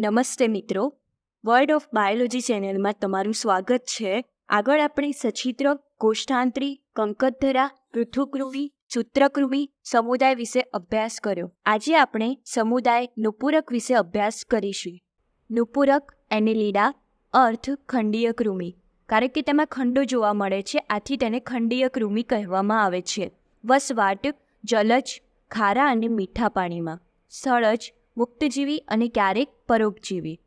નમસ્તે મિત્રો. World of biology ચેનલમાં તમારું સ્વાગત છે. આગળ આપણે સચિત્ર, કોષ્ઠાંતરી કંકતધરા પૃથુકૃમિ, સૂત્રકૃમિ, સમુદાય વિશે અભ્યાસ કર્યો. આજે આપણે સમુદાય નુપુરક વિશે અભ્યાસ કરીશું. નુપુરક એનેલિડા અર્થ, ખંડીય કૃમિ. કારણ કે તેમાં ખંડો જોવા મળે છે, આથી તેને ખંડીય કૃમિ કહેવામાં આવે છે. વસવાટ, જલજ, ખારા અને મીઠા પાણીમાં. સળજ મુક્તજીવી અને ક્યારેક પરોપજીવી.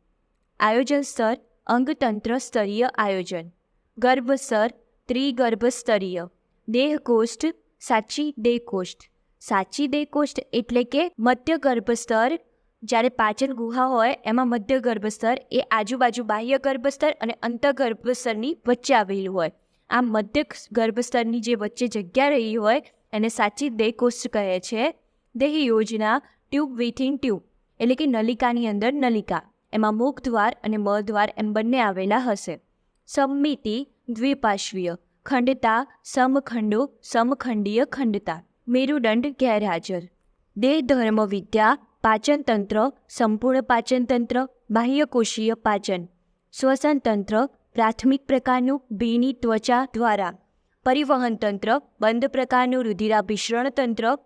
આયોજન સ્તર, અંગતંત્ર સ્તરીય આયોજન. ગર્ભસ્તર ત્રિગર્ભ સ્તરીય. દેહકોષ્ઠ, સાચી દેહકોષ્ઠ. સાચી દેહકોષ્ઠ એટલે કે મધ્ય ગર્ભસ્તર જ્યારે પાચન ગુહા હોય, એમાં મધ્ય ગર્ભસ્તર એ આજુબાજુ બાહ્ય ગર્ભસ્તર અને અંતઃગર્ભસ્તરની વચ્ચે આવેલું હોય. આ મધ્ય ગર્ભસ્તરની જે વચ્ચે જગ્યા રહી હોય, એને સાચી દેહકોષ્ઠ કહે છે. દેહ યોજના ટ્યુબ વિથિન ટ્યુબ. એટલે કે નલિકાની અંદર નલિકા. એમાં મુખદ્વાર અને દ્વાર એમ બંને આવેલા હશે. સમમિતિ દ્વિપાશ્વીય. ખંડતા સમખંડો સમખંડીય ખંડતા. મેરુદંડ ગેરહાજર. દેહ ધર્મ વિદ્યા પાચનતંત્ર સંપૂર્ણ પાચનતંત્ર બાહ્યકોષીય પાચન. શ્વસન તંત્ર પ્રાથમિક પ્રકારનું ભીની ત્વચા દ્વારા. પરિવહન તંત્ર બંધ પ્રકારનું રુધિરાભિસરણ તંત્ર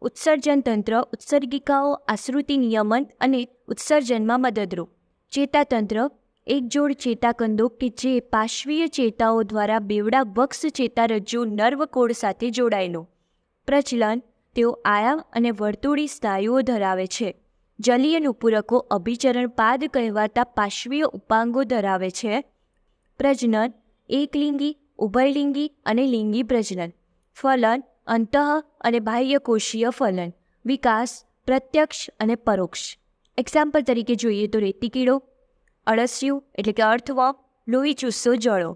ઉત્સર્જન તંત્ર, ઉત્સર્ગિકાઓ, આશ્રુતિ નિયમન અને ઉત્સર્જનમાં મદદરૂપ. ચેતાતંત્ર, એક જોડ ચેતાકંદો કે જે પાશ્વીય ચેતાઓ દ્વારા બેવડા વક્ષ ચેતારજ્જુ નર્વકોડ સાથે જોડાયેલો. પ્રચલન, તેઓ આયામ અને વર્તુળી સ્નાયુઓ ધરાવે છે. જલીય નુપૂરકો અભિચરણ પાદ કહેવાતા પાશ્વીય ઉપાંગો ધરાવે છે. પ્રજનન, એકલિંગી, ઉભયલિંગી અને લિંગી પ્રજનન. ફલન અંતઃ અને બાહ્યકોષીય ફલન, વિકાસ, પ્રત્યક્ષ અને પરોક્ષ. એક્ઝામ્પલ તરીકે જોઈએ તો રેતી કીડો અળસિયું એટલે કે અર્થવોર્મ લોહી ચૂસ્સો જળો.